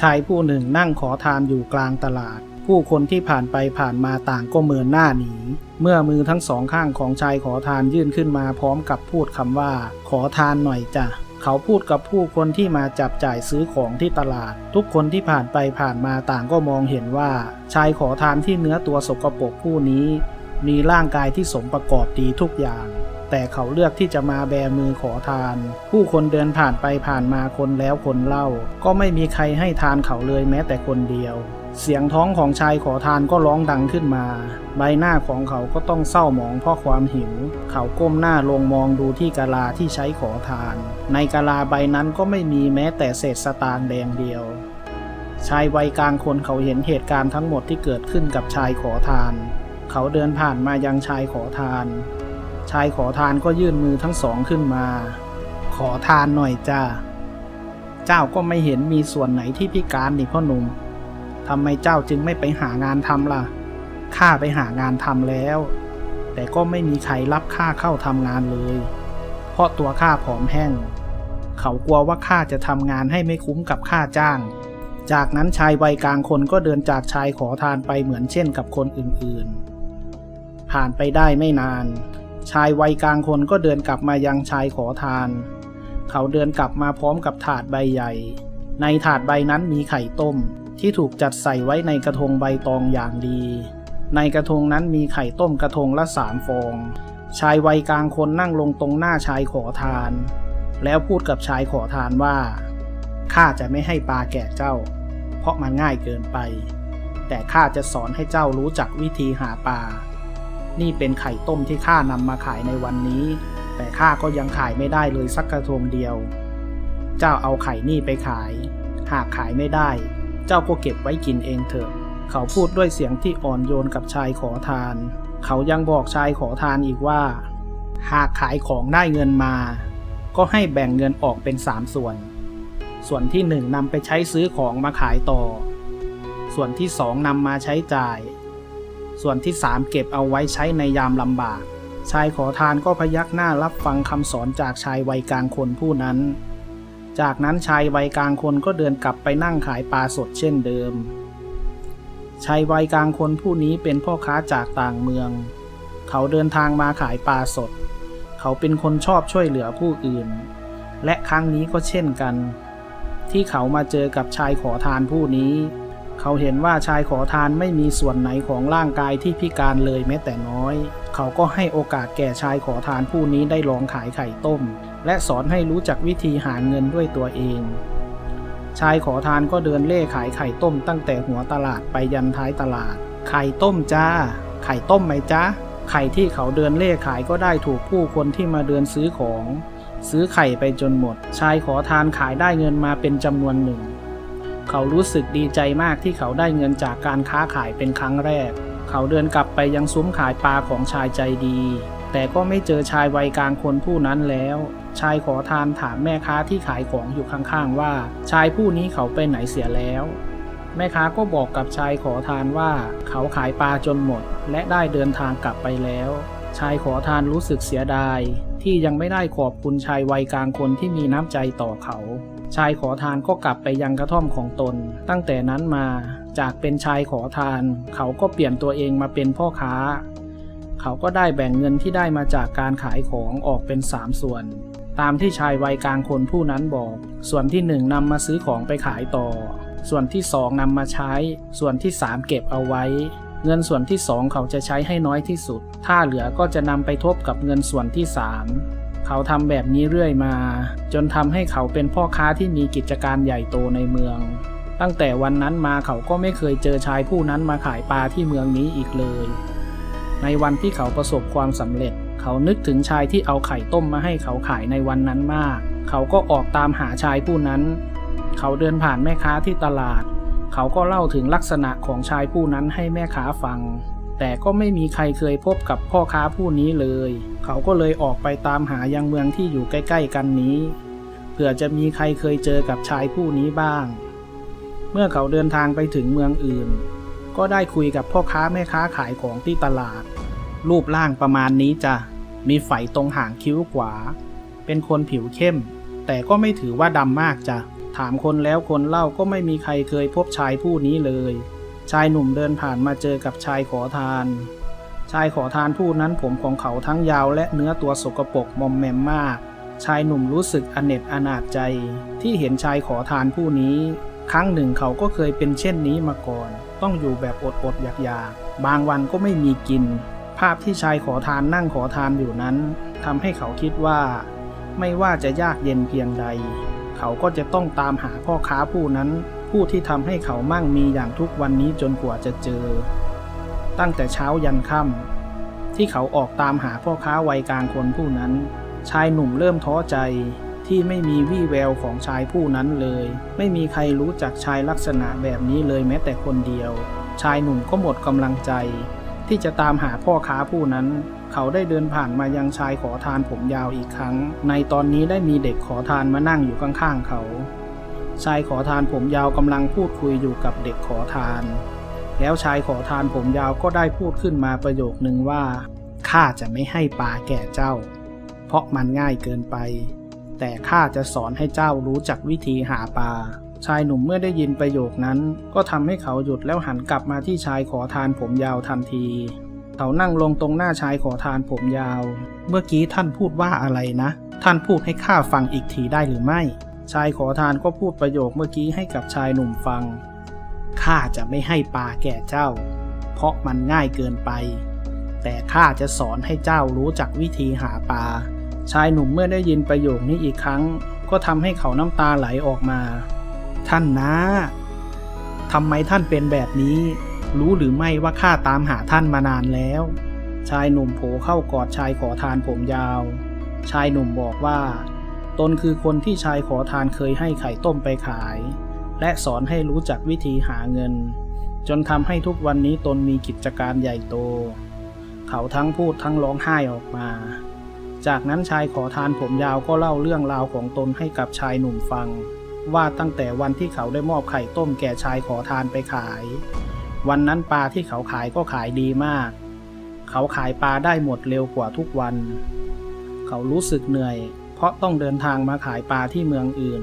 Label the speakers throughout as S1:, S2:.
S1: ชายผู้หนึ่งนั่งขอทานอยู่กลางตลาด ผู้คนที่ผ่านไปผ่านมาต่างก็เมินหน้าหนี เมื่อมือทั้งสองข้างของชายขอทานยื่นขึ้นมาพร้อมกับพูดคำว่า ขอทานหน่อยจ้ะเขาพูดกับผู้คนที่มาจับจ่ายซื้อของที่ตลาด ทุกคนที่ผ่านไปผ่านมาต่างก็มองเห็นว่า ชายขอทานที่เนื้อตัวสกปรกผู้นี้ มีร่างกายที่สมประกอบดีทุกอย่าง แต่เขาเลือกที่จะมาแบมือขอทาน ผู้คนเดินผ่านไปผ่านมาคนแล้วคนเล่า ก็ไม่มีใครให้ทานเขาเลยแม้แต่คนเดียว เสียงท้องของชายขอทานก็ร้องดังขึ้นมา ใบหน้าของเขาก็ต้องเศร้าหมองเพราะความหิว เขาก้มหน้าลงมองดูที่กะลาที่ใช้ขอทาน ในกะลาใบนั้นก็ไม่มีแม้แต่เศษสตางค์แดงเดียวชายวัยกลางคนเขาเห็นเหตุการณ์ทั้งหมดที่เกิดขึ้นกับชายขอทาน เขาเดินผ่านมายังชายขอทาน ชายขอทานก็ยื่นมือทั้งสองขึ้นมา ขอทานหน่อยจ้า เจ้าก็ไม่เห็นมีส่วนไหนที่พิการนี่พ่อหนุ่มทำไมเจ้าจึงไม่ไปหางานทำล่ะ ข้าไปหางานทำแล้ว แต่ก็ไม่มีใครรับข้าเข้าทำงานเลย เพราะตัวข้าผอมแห้ง เขากลัวว่าข้าจะทำงานให้ไม่คุ้มกับค่าจ้าง จากนั้นชายวัยกลางคนก็เดินจากชายขอทานไปเหมือนเช่นกับคนอื่นๆ ผ่านไปได้ไม่นาน ชายวัยกลางคนก็เดินกลับมายังชายขอทาน เขาเดินกลับมาพร้อมกับถาดใบใหญ่ ในถาดใบนั้นมีไข่ต้ม ที่ถูกจัดใส่ไว้ในกระทงใบตองอย่างดี ในกระทงนั้นมีไข่ต้มกระทงละสามฟอง ชายวัยกลางคนนั่งลงตรงหน้าชายขอทาน แล้วพูดกับชายขอทานว่าข้าจะไม่ให้ปลาแก่เจ้า เพราะมันง่ายเกินไป แต่ข้าจะสอนให้เจ้ารู้จักวิธีหาปลา นี่เป็นไข่ต้มที่ข้านำมาขายในวันนี้ แต่ข้าก็ยังขายไม่ได้เลยสักกระทงเดียว เจ้าเอาไข่นี่ไปขาย หากขายไม่ได้ เจ้าก็เก็บไว้กินเองเถอะ เขาพูดด้วยเสียงที่อ่อนโยนกับชายขอทาน เขายังบอกชายขอทานอีกว่า หากขายของได้เงินมา ก็ให้แบ่งเงินออกเป็นสามส่วน ส่วนที่หนึ่งนำไปใช้ซื้อของมาขายต่อ ส่วนที่สองนำมาใช้จ่าย ส่วนที่สามเก็บเอาไว้ใช้ในยามลำบาก ชายขอทานก็พยักหน้ารับฟังคำสอนจากชายวัยกลางคนผู้นั้น จากนั้นชายวัยกลางคนก็เดินกลับไปนั่งขายปลาสดเช่นเดิม ชายวัยกลางคนผู้นี้เป็นพ่อค้าจากต่างเมือง เขาเดินทางมาขายปลาสด เขาเป็นคนชอบช่วยเหลือผู้อื่น และครั้งนี้ก็เช่นกัน ที่เขามาเจอกับชายขอทานผู้นี้ เขาเห็นว่าชายขอทานไม่มีส่วนไหนของร่างกายที่พิการเลยแม้แต่น้อย เขาก็ให้โอกาสแก่ชายขอทานผู้นี้ได้ลองขายไข่ต้ม และสอนให้รู้จักวิธีหาเงินด้วยตัวเอง ชายขอทานก็เดินเล่ขายไข่ต้มตั้งแต่หัวตลาดไปยันท้ายตลาด ไข่ต้มจ้า ไข่ต้มไหมจ้าไข่ที่เขาเดินเล่ขายก็ได้ถูกผู้คนที่มาเดินซื้อของ ซื้อไข่ไปจนหมด ชายขอทานขายได้เงินมาเป็นจำนวนหนึ่ง เขารู้สึกดีใจมากที่เขาได้เงินจากการค้าขายเป็นครั้งแรก เขาเดินกลับไปยังซุ้มขายปลาของชายใจดี แต่ก็ไม่เจอชายวัยกลางคนผู้นั้นแล้ว ชายขอทานถามแม่ค้าที่ขายของอยู่ข้างๆว่า ชายผู้นี้เขาไปไหนเสียแล้วแม่ค้าก็บอกกับชายขอทานว่า เขาขายปลาจนหมด และได้เดินทางกลับไปแล้ว ชายขอทานรู้สึกเสียดาย ที่ยังไม่ได้ขอบคุณชายวัยกลางคนที่มีน้ำใจต่อเขา ชายขอทานก็กลับไปยังกระท่อมของตน ตั้งแต่นั้นมาจากเป็นชายขอทาน เขาก็เปลี่ยนตัวเองมาเป็นพ่อค้า เขาก็ได้แบ่งเงินที่ได้มาจากการขายของออกเป็นสามส่วน ตามที่ชายวัยกลางคนผู้นั้นบอก ส่วนที่หนึ่งนำมาซื้อของไปขายต่อ ส่วนที่สองนำมาใช้ ส่วนที่สามเก็บเอาไว้ เงินส่วนที่สองเขาจะใช้ให้น้อยที่สุด ถ้าเหลือก็จะนำไปทบกับเงินส่วนที่สาม เขาทำแบบนี้เรื่อยมา จนทำให้เขาเป็นพ่อค้าที่มีกิจการใหญ่โตในเมือง ตั้งแต่วันนั้นมาเขาก็ไม่เคยเจอชายผู้นั้นมาขายปลาที่เมืองนี้อีกเลย ในวันที่เขาประสบความสำเร็จ เขานึกถึงชายที่เอาไข่ต้มมาให้เขาขายในวันนั้นมาก เขาก็ออกตามหาชายผู้นั้น เขาเดินผ่านแม่ค้าที่ตลาด เขาก็เล่าถึงลักษณะของชายผู้นั้นให้แม่ค้าฟัง แต่ก็ไม่มีใครเคยพบกับพ่อค้าผู้นี้เลย เขาก็เลยออกไปตามหายังเมืองที่อยู่ใกล้ๆกันนี้ เผื่อจะมีใครเคยเจอกับชายผู้นี้บ้าง เมื่อเขาเดินทางไปถึงเมืองอื่น ก็ได้คุยกับพ่อค้าแม่ค้าขายของที่ตลาด รูปร่างประมาณนี้จ้ะ มีไฝตรงหางคิ้วขวา เป็นคนผิวเข้ม แต่ก็ไม่ถือว่าดำมากจ้ะ ถามคนแล้วคนเล่าก็ไม่มีใครเคยพบชายผู้นี้เลย ชายหนุ่มเดินผ่านมาเจอกับชายขอทาน ชายขอทานผู้นั้นผมของเขาทั้งยาวและเนื้อตัวสกปรกมอมแมมมาก ชายหนุ่มรู้สึกอเนจอนาจใจ ที่เห็นชายขอทานผู้นี้ ครั้งหนึ่งเขาก็เคยเป็นเช่นนี้มาก่อน ต้องอยู่แบบอดอดๆอยากๆ บางวันก็ไม่มีกิน ภาพที่ชายขอทานนั่งขอทานอยู่นั้นทำให้เขาคิดว่า ไม่ว่าจะยากเย็นเพียงใด เขาก็จะต้องตามหาพ่อค้าผู้นั้น ผู้ที่ทำให้เขามั่งมีอย่างทุกวันนี้จนกว่าจะเจอ ตั้งแต่เช้ายันค่ำที่เขาออกตามหาพ่อค้าวัยกลางคนผู้นั้น ชายหนุ่มเริ่มท้อใจที่ไม่มีวี่แววของชายผู้นั้นเลย ไม่มีใครรู้จักชายลักษณะแบบนี้เลยแม้แต่คนเดียว ชายหนุ่มก็หมดกำลังใจ ที่จะตามหาพ่อค้าผู้นั้น เขาได้เดินผ่านมายังชายขอทานผมยาวอีกครั้ง ในตอนนี้ได้มีเด็กขอทานมานั่งอยู่ข้างๆเขา ชายขอทานผมยาวกำลังพูดคุยอยู่กับเด็กขอทาน แล้วชายขอทานผมยาวก็ได้พูดขึ้นมาประโยคนึงว่าข้าจะไม่ให้ปลาแก่เจ้า เพราะมันง่ายเกินไป แต่ข้าจะสอนให้เจ้ารู้จักวิธีหาปลาชายหนุ่มเมื่อได้ยินประโยคนั้น ก็ทำให้เขาหยุดแล้วหันกลับมาที่ชายขอทานผมยาวทันที เขานั่งลงตรงหน้าชายขอทานผมยาว เมื่อกี้ท่านพูดว่าอะไรนะ ท่านพูดให้ข้าฟังอีกทีได้หรือไม่ ชายขอทานก็พูดประโยคเมื่อกี้ให้กับชายหนุ่มฟัง ข้าจะไม่ให้ปลาแก่เจ้า เพราะมันง่ายเกินไป แต่ข้าจะสอนให้เจ้ารู้จักวิธีหาปลา ชายหนุ่มเมื่อได้ยินประโยคนี้อีกครั้ง ก็ทำให้เขาน้ำตาไหลออกมา ท่านนะทำไมท่านเป็นแบบนี้ รู้หรือไม่ว่าข้าตามหาท่านมานานแล้ว ชายหนุ่มโผเข้ากอดชายขอทานผมยาว ชายหนุ่มบอกว่า ตนคือคนที่ชายขอทานเคยให้ไข่ต้มไปขาย และสอนให้รู้จักวิธีหาเงิน จนทำให้ทุกวันนี้ตนมีกิจการใหญ่โต เขาทั้งพูดทั้งร้องไห้ออกมา จากนั้นชายขอทานผมยาวก็เล่าเรื่องราวของตนให้กับชายหนุ่มฟัง ว่าตั้งแต่วันที่เขาได้มอบไข่ต้มแก่ชายขอทานไปขาย วันนั้นปลาที่เขาขายก็ขายดีมาก เขาขายปลาได้หมดเร็วกว่าทุกวัน เขารู้สึกเหนื่อย เพราะต้องเดินทางมาขายปลาที่เมืองอื่น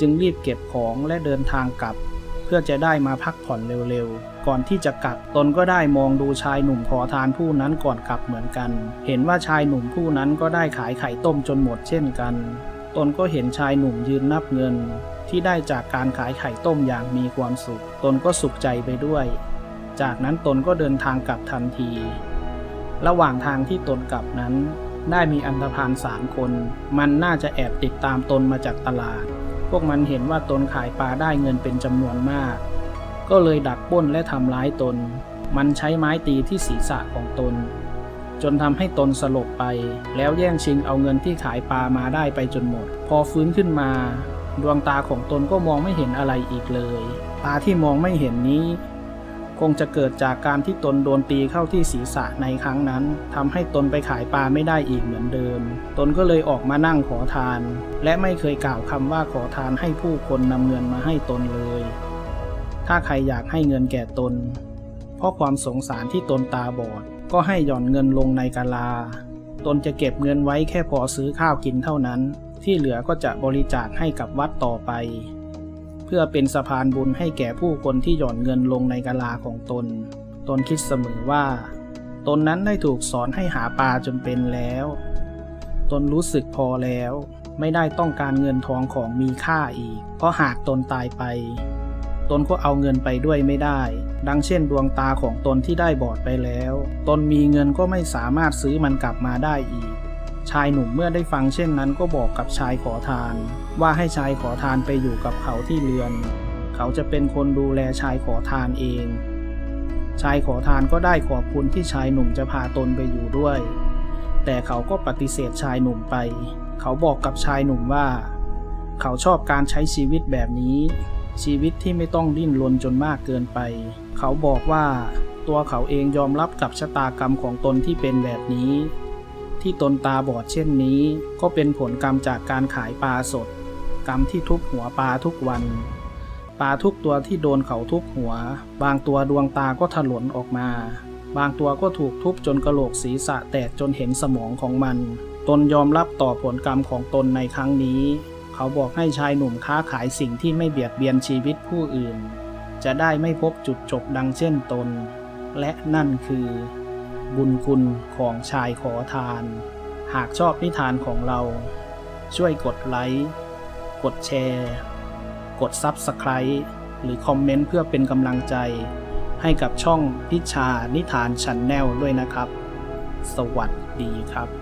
S1: จึงรีบเก็บของและเดินทางกลับ เพื่อจะได้มาพักผ่อนเร็วๆ ก่อนที่จะกลับตนก็ได้มองดูชายหนุ่มขอทานผู้นั้นก่อนกลับเหมือนกัน เห็นว่าชายหนุ่มผู้นั้นก็ได้ขายไข่ต้มจนหมดเช่นกัน ตนก็เห็นชายหนุ่มยืนนับเงิน ที่ได้จากการขายไข่ต้มอย่างมีความสุข ตนก็สุขใจไปด้วย จากนั้นตนก็เดินทางกลับทันที ระหว่างทางที่ตนกลับนั้น ได้มีอันธพาลสามคน มันน่าจะแอบติดตามตนมาจากตลาด พวกมันเห็นว่าตนขายปลาได้เงินเป็นจำนวนมาก ก็เลยดักป้นและทำร้ายตน มันใช้ไม้ตีที่ศีรษะของตน จนทำให้ตนสลบไป แล้วแย่งชิงเอาเงินที่ขายปลามาได้ไปจนหมด พอฟื้นขึ้นมา ดวงตาของตนก็มองไม่เห็นอะไรอีกเลย ตาที่มองไม่เห็นนี้ คงจะเกิดจากการที่ตนโดนตีเข้าที่ศีรษะในครั้งนั้นทำให้ตนไปขายปลาไม่ได้อีกเหมือนเดิม ตนก็เลยออกมานั่งขอทาน และไม่เคยกล่าวคำว่าขอทานให้ผู้คนนำเงินมาให้ตนเลย ถ้าใครอยากให้เงินแก่ตน เพราะความสงสารที่ตนตาบอด ก็ให้หย่อนเงินลงในกาลา ตนจะเก็บเงินไว้แค่พอซื้อข้าวกินเท่านั้น ที่เหลือก็จะบริจาคให้กับวัดต่อไป พื่อเป็นสะพานบุญให้แก่ผู้คนที่หย่อนเงินลงในกาลาของตน ตนคิดเสมอว่า ตนนั้นได้ถูกสอนให้หาปลาจนเป็นแล้ว ตนรู้สึกพอแล้ว ไม่ได้ต้องการเงินทองของมีค่าอีก เพราะหากตนตายไป ตนก็เอาเงินไปด้วยไม่ได้ ดังเช่นดวงตาของตนที่ได้บอดไปแล้ว ตนมีเงินก็ไม่สามารถซื้อมันกลับมาได้อีก ชายหนุ่มเมื่อได้ฟังเช่นนั้นก็บอกกับชายขอทาน ว่าให้ชายขอทานไปอยู่กับเขาที่เรือน เขาจะเป็นคนดูแลชายขอทานเอง ชายขอทานก็ได้ขอบคุณที่ชายหนุ่มจะพาตนไปอยู่ด้วย แต่เขาก็ปฏิเสธชายหนุ่มไป เขาบอกกับชายหนุ่มว่า เขาชอบการใช้ชีวิตแบบนี้ ชีวิตที่ไม่ต้องดิ้นรนจนมากเกินไป เขาบอกว่าตัวเขาเองยอมรับกับชะตากรรมของตนที่เป็นแบบนี้ ที่ตนตาบอดเช่นนี้ ก็เป็นผลกรรมจากการขายปลาสด กรรมที่ทุบหัวปลาทุกวัน ปลาทุกตัวที่โดนเขาทุบหัว บางตัวดวงตาก็ถลนออกมา บางตัวก็ถูกทุบจนกระโหลกศีรษะแตกจนเห็นสมองของมัน ตนยอมรับต่อผลกรรมของตนในครั้งนี้ เขาบอกให้ชายหนุ่มค้าขายสิ่งที่ไม่เบียดเบียนชีวิตผู้อื่น จะได้ไม่พบจุดจบดังเช่นตน และนั่นคือ บุญคุณของชายขอทาน หากชอบนิทานของเราช่วยกดไลค์ กดแชร์ กด Subscribe หรือคอมเมนต์เพื่อเป็นกำลังใจ ให้กับช่องพิชานิทานชันแนลด้วยนะครับ สวัสดีครับ